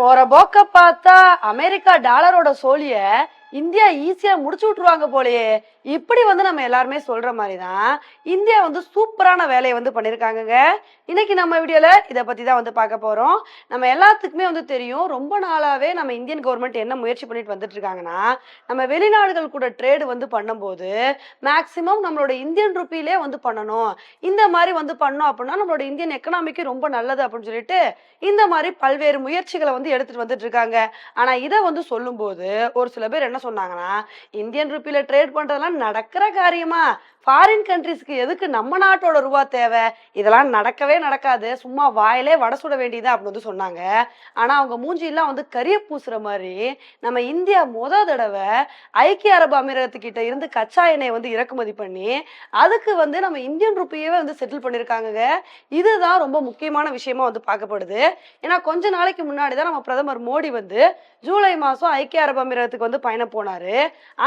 போற போக்க பார்த்தா அமெரிக்கா டாலரோட சோழிய இந்தியா ஈஸியா முடிச்சு விட்டுருவாங்க போலயே. இப்படி வந்து நம்ம எல்லாருமே சொல்ற மாதிரி தான் இந்தியா வந்து சூப்பரான வேலையை வந்து பண்ணியிருக்காங்கங்க இன்னைக்கு நம்ம வீடியோல இதை பத்தி தான் வந்து பார்க்க போறோம். நம்ம எல்லாத்துக்குமே வந்து தெரியும் ரொம்ப நாளாவே நம்ம இந்தியன் கவர்மெண்ட் என்ன முயற்சி பண்ணிட்டு வந்துட்டு இருக்காங்கன்னா நம்ம வெளிநாடுகள் கூட ட்ரேடு வந்து பண்ணும்போது மேக்சிமம் நம்மளோட இந்தியன் ருப்பிலே வந்து பண்ணணும். இந்த மாதிரி வந்து பண்ணோம் அப்படின்னா நம்மளோட இந்தியன் எக்கனாமிக்கு ரொம்ப நல்லது அப்படின்னு சொல்லிட்டு இந்த மாதிரி பல்வேறு முயற்சிகளை வந்து எடுத்துட்டு வந்துட்டு இருக்காங்க ஆனா இதை வந்து சொல்லும்போது ஒரு சில பேர் என்ன சொன்னாங்கன்னா இந்தியன் ருப்பியில் ட்ரேட் பண்றதெல்லாம் நடக்கிற காரியமா? ஃபாரின் கண்ட்ரிஸ்க்கு எதுக்கு நம்ம நாட்டோட ரூபா தேவை? இதெல்லாம் நடக்கவே நடக்காது. சும்மா வாயிலே வடை சுட வேண்டியது அப்படின்னு வந்து சொன்னாங்க. ஆனால் அவங்க மூஞ்சியெல்லாம் வந்து கரிய பூசுற மாதிரி நம்ம இந்தியா முத தடவை ஐக்கிய அரபு அமீரகத்துக்கிட்ட இருந்து கச்சா எண்ணெயை வந்து இறக்குமதி பண்ணி அதுக்கு வந்து நம்ம இந்தியன் ருப்பியவே வந்து செட்டில் பண்ணியிருக்காங்க இதுதான் ரொம்ப முக்கியமான விஷயமா வந்து பார்க்கப்படுது. ஏன்னா கொஞ்ச நாளைக்கு முன்னாடி தான் நம்ம பிரதமர் மோடி வந்து ஜூலை மாதம் ஐக்கிய அரபு அமீரகத்துக்கு வந்து பயணம் போனாரு.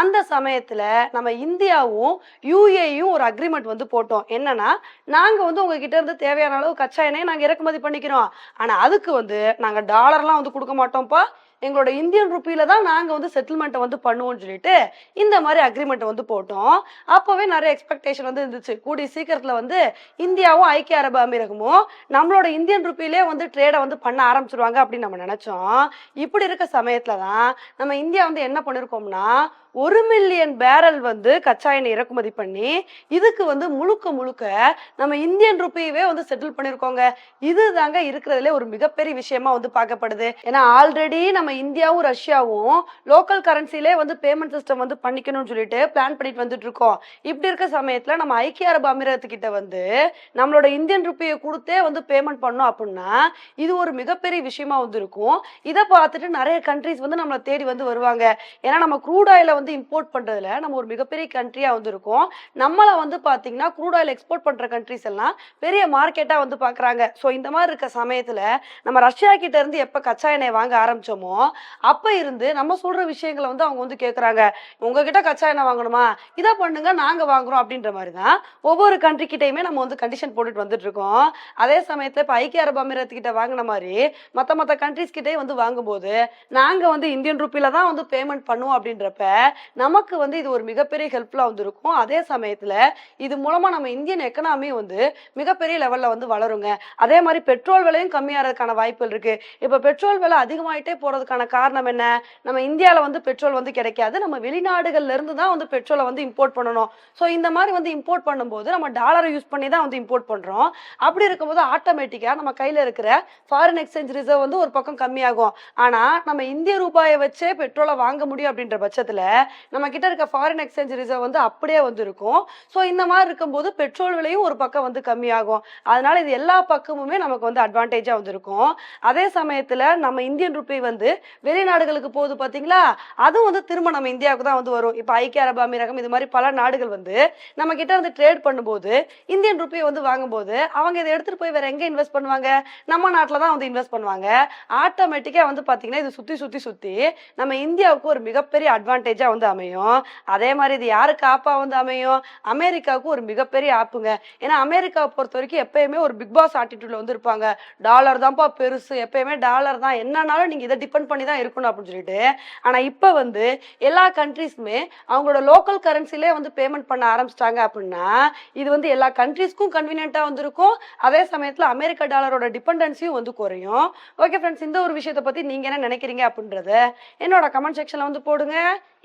அந்த சமயத்தில் நம்ம இந்தியாவும் யூஏயும் ஒரு அக்ரிமெண்ட் வந்து போட்டோம். என்னன்னா நாங்கள் வந்து உங்ககிட்ட இருந்து தேவையான அளவு கச்சா எண்ணெயை நாங்கள் இறக்குமதி பண்ணிக்கிறோம். ஆனால் அதுக்கு வந்து நாங்கள் டாலர்லாம் வந்து கொடுக்க மாட்டோம்ப்பா. எங்களோட இந்தியன் ருப்பியில தான் நாங்கள் வந்து செட்டில்மெண்ட்டை வந்து பண்ணுவோம்னு சொல்லிட்டு இந்த மாதிரி அக்ரிமெண்ட் வந்து போட்டோம். அப்போவே நிறைய எக்ஸ்பெக்டேஷன் வந்து இருந்துச்சு. கூடிய சீக்கிரத்தில் வந்து இந்தியாவும் ஐக்கிய அரபு அமீரகமும் நம்மளோட இந்தியன் ருப்பிலே வந்து ட்ரேடை வந்து பண்ண ஆரம்பிச்சிருவாங்க அப்படின்னு நம்ம நினைச்சோம். இப்படி இருக்க சமயத்துல தான் நம்ம இந்தியா வந்து என்ன பண்ணிருக்கோம்னா ஒரு மில்லியன் பேரல் வந்து கச்சா எண்ணெய் இறக்குமதி பண்ணி இதுக்கு வந்து முழுக்க முழுக்க நம்ம இந்தியன் ருப்பியவே வந்து செட்டில் பண்ணிருக்கோங்க. இது தாங்க இருக்கிறதுல ஒரு மிகப்பெரிய விஷயமா வந்து பார்க்கப்படுது. ஏன்னா ஆல்ரெடி நம்ம இந்தியாவும் ரஷ்யாவும் லோக்கல் கரன்சிலே வந்து பேமெண்ட் சிஸ்டம் வந்து பண்ணிக்கணும்னு சொல்லிட்டு பிளான் பண்ணிட்டு வந்துட்டு இருக்கோம். இப்படி இருக்க சமயத்துல நம்ம ஐக்கிய அரபு அமீரகத்துக்கிட்ட வந்து நம்மளோட இந்தியன் ருப்பியை கொடுத்தே வந்து பேமெண்ட் பண்ணோம் அப்படின்னா இது ஒரு மிகப்பெரிய விஷயமா வந்து இருக்கும். இதை பார்த்துட்டு நிறைய கண்ட்ரிஸ் வந்து நம்மளை தேடி வந்து வருவாங்க. ஏன்னா நம்ம க்ரூட் ஆயில வந்து வந்து இம்போர்ட் பண்றதுல நம்ம ஒரு மிகப்பெரிய கண்ட்ரியா வந்து இருக்கோம் நம்மளை வந்து பாத்தீங்கன்னா க்ரூட் ஆயில் எக்ஸ்போர்ட் பண்ற கண்ட்ரிஸ் எல்லாம் பெரிய மார்க்கெட்டா வந்து பாக்குறாங்க. ஸோ இந்த மாதிரி இருக்க சமயத்துல நம்ம ரஷ்யா கிட்ட இருந்து எப்ப கச்சா எண்ணெய் வாங்க ஆரம்பிச்சோமோ அப்ப இருந்து நம்ம சொல்ற விஷயங்களை வந்து அவங்க வந்து கேக்குறாங்க. உங்ககிட்ட கச்சா எண்ணெய் வாங்கணுமா? இதை பண்ணுங்க நாங்க வாங்குறோம் அப்படின்ற மாதிரி தான் ஒவ்வொரு கண்ட்ரி கிட்டையுமே நம்ம வந்து கண்டிஷன் போட்டுட்டு வந்துட்டு இருக்கோம். அதே சமயத்துல இப்ப ஐக்கிய அரபு அமீரத்துக்கிட்ட வாங்கின மாதிரி மத்த மத்த கண்ட்ரிஸ் கிட்டே வந்து வாங்கும்போது நாங்க வந்து இந்தியன் ருப்பில தான் வந்து பேமெண்ட் பண்ணுவோம் அப்படின்றப்ப நமக்கு வந்து இது ஒரு மிகப்பெரிய ஹெல்ப்ஃபுல்லாக வந்து இருக்கும் அதே சமயத்தில் இது மூலமாக நம்ம இந்தியன் எக்கனாமி வந்து மிகப்பெரிய லெவலில் வந்து வளருங்க. அதே மாதிரி பெட்ரோல் விலையும் கம்மியாகிறதுக்கான வாய்ப்புகள் இருக்குது இப்போ பெட்ரோல் விலை அதிகமாயிட்டே போகிறதுக்கான காரணம் என்ன? நம்ம இந்தியாவில் வந்து பெட்ரோல் வந்து கிடைக்காது. நம்ம வெளிநாடுகள்லேருந்து தான் வந்து பெட்ரோலை வந்து இம்போர்ட் பண்ணணும். ஸோ இந்த மாதிரி வந்து இம்போர்ட் பண்ணும்போது நம்ம டாலரை யூஸ் பண்ணி தான் வந்து இம்போர்ட் பண்ணுறோம் அப்படி இருக்கும்போது ஆட்டோமேட்டிக்காக நம்ம கையில் இருக்கிற ஃபாரின் எக்ஸ்சேஞ்ச் ரிசர்வ் வந்து ஒரு பக்கம் கம்மியாகும். ஆனால் நம்ம இந்திய ரூபாயை வச்சே பெட்ரோலை வாங்க முடியும் அப்படின்ற பட்சத்தில் நம்ம கிட்ட இருக்க ஃபாரின் எக்ஸ்சேஞ்ச் ரிசர்வ் வந்து அப்படியே வந்து இருக்கும் ஸோ இந்த மாதிரி இருக்கும்போது பெட்ரோல் விலையும் ஒரு பக்கம் வந்து கம்மியாகும். அதனால இது எல்லா பக்கமுமே நமக்கு வந்து அட்வான்டேஜாக வந்து இருக்கும் அதே சமயத்தில் நம்ம இந்தியன் ருப்பி வந்து வெளிநாடுகளுக்கு போகுது பார்த்தீங்களா அதுவும் வந்து திரும்ப நம்ம இந்தியாவுக்கு தான் வந்து வரும். இப்போ ஐக்கிய அரபு அமீரகம் இது மாதிரி பல நாடுகள் வந்து நம்ம கிட்ட வந்து ட்ரேட் பண்ணும்போது இந்தியன் ருப்பியை வந்து வாங்கும்போது அவங்க இதை எடுத்துட்டு போய் வேற எங்கே இன்வெஸ்ட் பண்ணுவாங்க? நம்ம நாட்டில் தான் வந்து இன்வெஸ்ட் பண்ணுவாங்க. ஆட்டோமேட்டிக்காக வந்து பார்த்தீங்கன்னா இது சுற்றி சுற்றி சுற்றி நம்ம இந்தியாவுக்கு ஒரு மிகப்பெரிய அட்வான்டேஜாக வந்து அமையும். அதே மாதிரி இது யாருக்கு ஆப்பா வந்து அமையும்? அமெரிக்காவுக்கு ஒரு மிகப்பெரிய ஆப்புங்க. ஏன்னா அமெரிக்காவை பொறுத்த வரைக்கும் எப்பயுமே ஒரு பிக் பாஸ் ஆட்டிடியூட்ல வந்து இருப்பாங்க. டாலர் தான்ப்பா பெருசு. எப்பயுமே டாலர் தான். என்னன்னாலும் நீங்கள் இதை டிபெண்ட் பண்ணி தான் இருக்கணும் அப்படின்னு சொல்லிட்டு. ஆனால் இப்போ வந்து எல்லா கண்ட்ரீஸுமே அவங்களோட லோக்கல் கரன்சிலே வந்து பேமெண்ட் பண்ண ஆரம்பிச்சிட்டாங்க அப்படின்னா இது வந்து எல்லா கண்ட்ரீஸ்க்கும் கன்வீனியண்ட்டாக வந்துருக்கும். அதே சமயத்தில் அமெரிக்க டாலரோட டிபெண்டன்சியும் வந்து குறையும். ஓகே ஃப்ரெண்ட்ஸ் இந்த ஒரு விஷயத்தை பற்றி நீங்கள் என்ன நினைக்கிறீங்க அப்படின்றத என்னோட கமெண்ட் செக்ஷனில் வந்து போடுங்க.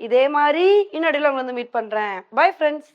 இதே மாதிரி இன்னடியில் உங்களை வந்து மீட் பண்றேன். Bye friends